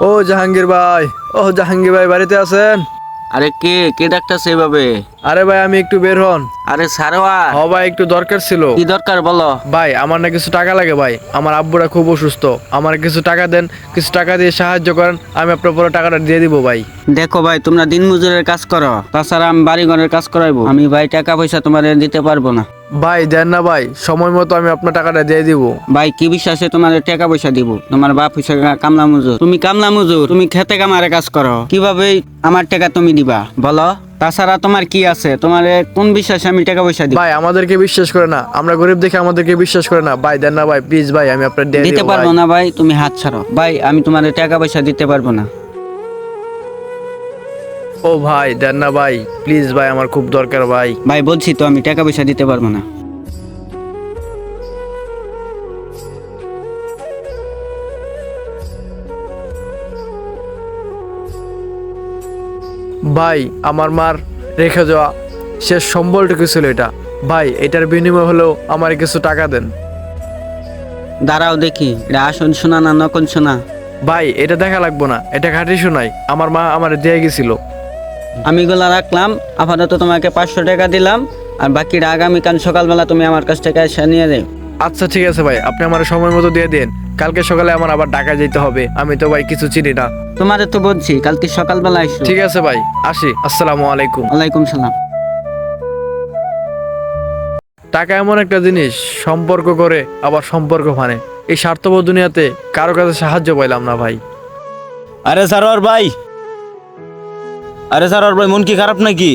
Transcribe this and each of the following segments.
ও জাহাঙ্গীর ভাই ও জাহাঙ্গীর ভাই বাড়িতে আছেন? আরে কে? কে ডাক্তার সেভাবে আরে ভাই আমি একটু বের হন। আরে সারোয়া। হ ভাই একটু দরকার ছিল। কি দরকার বলো? ভাই আমার না কিছু টাকা লাগে ভাই। আমার আব্বুরা খুব অসুস্থ। আমার কিছু টাকা দেন কিছু টাকা দিয়ে সাহায্য করেন আমি আপনার পুরো টাকাটা দিয়ে দিব ভাই। দেখো ভাই তোমরা দিন মজুরের কাজ করো। তাছাড়া আমি বাড়ি ঘরের কাজ করাইবো। আমি ভাই টাকা পয়সা তোমার দিতে পারব না। ভাই দেন না ভাই। সময় মতো আমি আপনার টাকাটা দিয়ে দিব। ভাই কি বিশ্বাসে তোমার টাকা পয়সা দিব? তোমার বাপ পয়সা কামলা মজুর তুমি কামলা মজুর তুমি খেতে কামারে কাজ করো। কীভাবে আমার টাকা তুমি দিবা? বলো। তাছাড়া তোমার কি আছে? তোমার কোন বিশ্বাস আমি টাকা পয়সা দিই ভাই আমাদেরকে বিশ্বাস করে না। আমরা গরিব দেখে আমাদেরকে বিশ্বাস করে না। ভাই দেন না ভাই প্লিজ ভাই আমি আপনার দিতে পারব না ভাই তুমি হাত ছাড়ো। ভাই আমি তোমার টাকা পয়সা দিতে পারব না। ও ভাই দেন না ভাই প্লিজ ভাই আমার খুব দরকার ভাই। ভাই বলছি তো আমি টাকা পয়সা দিতে পারব না। ভাই আমার মার রেখে যাওয়া শেষ সম্বলটুকু ছিল এটা। ভাই এটার বিনিময় হলেও আমার কিছু টাকা দেন। দাঁড়াও দেখি এটা আসন শোনা না নকল শোনা? ভাই এটা দেখা লাগবো না এটা ঘাটি শোনাই আমার মা আমার দিয়ে গেছিল। আমি এগুলা রাখলাম আপাতত তোমাকে পাঁচশো টাকা দিলাম আর বাকিটা আগামীকাল সকালবেলা তুমি আমার কাছ থেকে এসে নিয়ে দেও আচ্ছা ঠিক আছে ভাই আপনি আমার সময় মতো দিয়ে দিন কালকে সকালে আমার আবার ঢাকা যেতে হবে আমি তো ভাই কিছু চিনি না। তোমারে তো বলছি কালকে সকালবেলা এসো ঠিক আছে ভাই আসি। আসসালামু আলাইকুম। ওয়ালাইকুম সালাম। টাকা এমন একটা জিনিস সম্পর্ক করে আবার সম্পর্ক ভানে এই স্বার্থপর দুনিয়াতে কারও কাছে সাহায্য পাইলাম না ভাই। আরে সারোয়ার ভাই। আরে সারোয়ার ভাই মন কি খারাপ নাকি?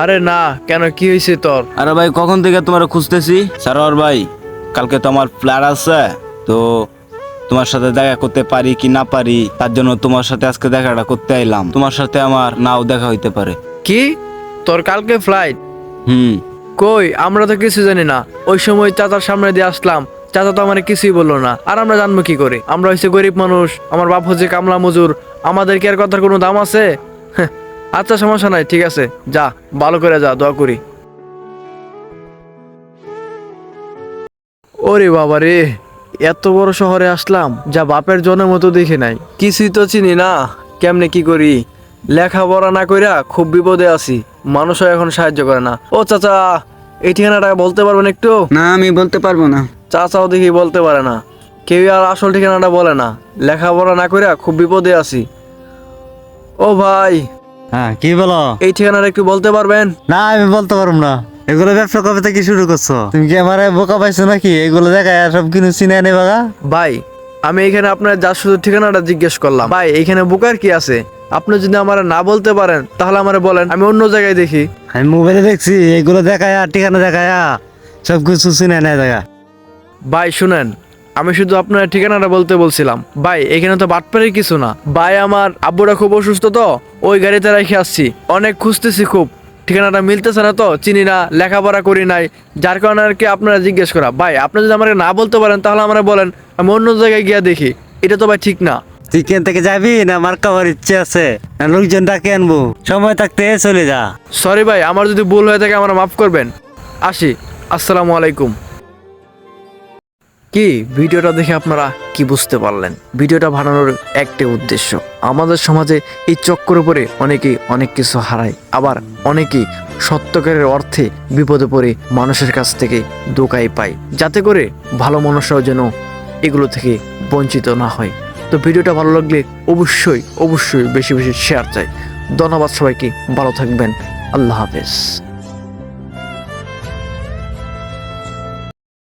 আরে না কেন কি হয়েছে তোর? আরে ভাই কখন থেকে তোমার খুঁজতেছি? সারোয়ার ভাই কালকে তো আমার ফ্ল্যাট আছে তো তোমার সাথে দেখা করতে পারি কি না পারি তার জন্য তোমার সাথে আজকে দেখাটা করতে আইলাম। তোমার সাথে আমার নাও দেখা হইতে পারে। কি? তোর কালকে ফ্লাইট হুম। কই? আমরা তো কিছু জানি না। ওই সময় চাচার সামনে দিয়ে আসলাম। চাচা তো আমার কিছুই বলল না। আর আমরা জানব কি করে? আমরা হচ্ছে গরিব মানুষ। আমার বাপ হচ্ছে কামলা মজুর। আমাদের কি আর কথার কোনো দাম আছে? হ্যাঁ, আচ্ছা সমস্যা নাই ঠিক আছে। যা ভালো করে যা দোয়া করি। ওরে বাবা রে এত বড় শহরে আসলাম যা বাপের জনের মতো দেখে নাই। কিছুই তো চিনি না কেমনে কি করি? লেখাপড়া না কইরা খুব বিপদে আছি মানুষও এখন সাহায্য করে না। ও চাচা এই ঠিকানাটা বলতে পারবেন একটু? না আমি বলতে পারব না। চাচাও দেখি বলতে পারে না। কেউ আর আসল ঠিকানাটা বলে না। লেখাপড়া না কইরা খুব বিপদে আছি। ও ভাই হ্যাঁ কি বলো? এই ঠিকানাটা একটু বলতে পারবেন? না আমি বলতে পারব না। এগুলো ব্যবসা কবে থেকে শুরু করছ? তুমি কি আমার বোকা পাইছো নাকি? এগুলো দেখায় সব কিছু চিনে নেই বাগা। ভাই আমি এখানে আপনার যার শুধু ঠিকানাটা জিজ্ঞেস করলাম। ভাই এখানে বুকার কি আছে? আপনি যদি আমার না বলতে পারেন তাহলে আমার বলেন আমি অন্য জায়গায় দেখি। আমি মোবাইলে দেখছি এগুলো দেখায় আর ঠিকানা দেখায় সব কিছু চিনে নেই দেখা ভাই শুনেন আমি শুধু আপনার ঠিকানাটা বলতে বলছিলাম। ভাই এখানে তো বাটপাড়ির কিছু না। ভাই আমার আব্বুরা খুব অসুস্থ তো ওই গাড়িতে রেখে আসছি। অনেক খুঁজতেছি খুব। ঠিকানাটা মিলতেছে না তো চিনি না লেখাপড়া করি নাই। যার কারণে আর কি আপনারা জিজ্ঞেস করা। ভাই আপনি যদি আমাকে না বলতে পারেন তাহলে আমরা বলেন আমি অন্য জায়গায় গিয়ে দেখি। এটা তো ভাই ঠিক না। তুই কেন থেকে যাবি না আমার খাবার ইচ্ছে আছে? না লোকজন ডাকে আনব। সময় থাকতে চলে যা। সরি ভাই আমার যদি ভুল হয়ে থাকে আমার মাফ করবেন। আসি। আসসালামু আলাইকুম। কি? ভিডিওটা দেখে আপনারা কি বুঝতে পারলেন? ভিডিওটা বানানোর একটি উদ্দেশ্য। আমাদের সমাজে এই চক্কর উপরে অনেকেই অনেক কিছু হারায়। আবার অনেকেই সত্যকারের অর্থে বিপদে পড়ে মানুষের কাছ থেকে দোকাই পায়। যাতে করে ভালো মানুষরাও যেন এগুলো থেকে বঞ্চিত না হয়। তো ভিডিওটা ভালো লাগলে অবশ্যই অবশ্যই বেশি বেশি শেয়ার চাই। ধন্যবাদ সবাইকে। ভালো থাকবেন। আল্লাহ হাফেজ।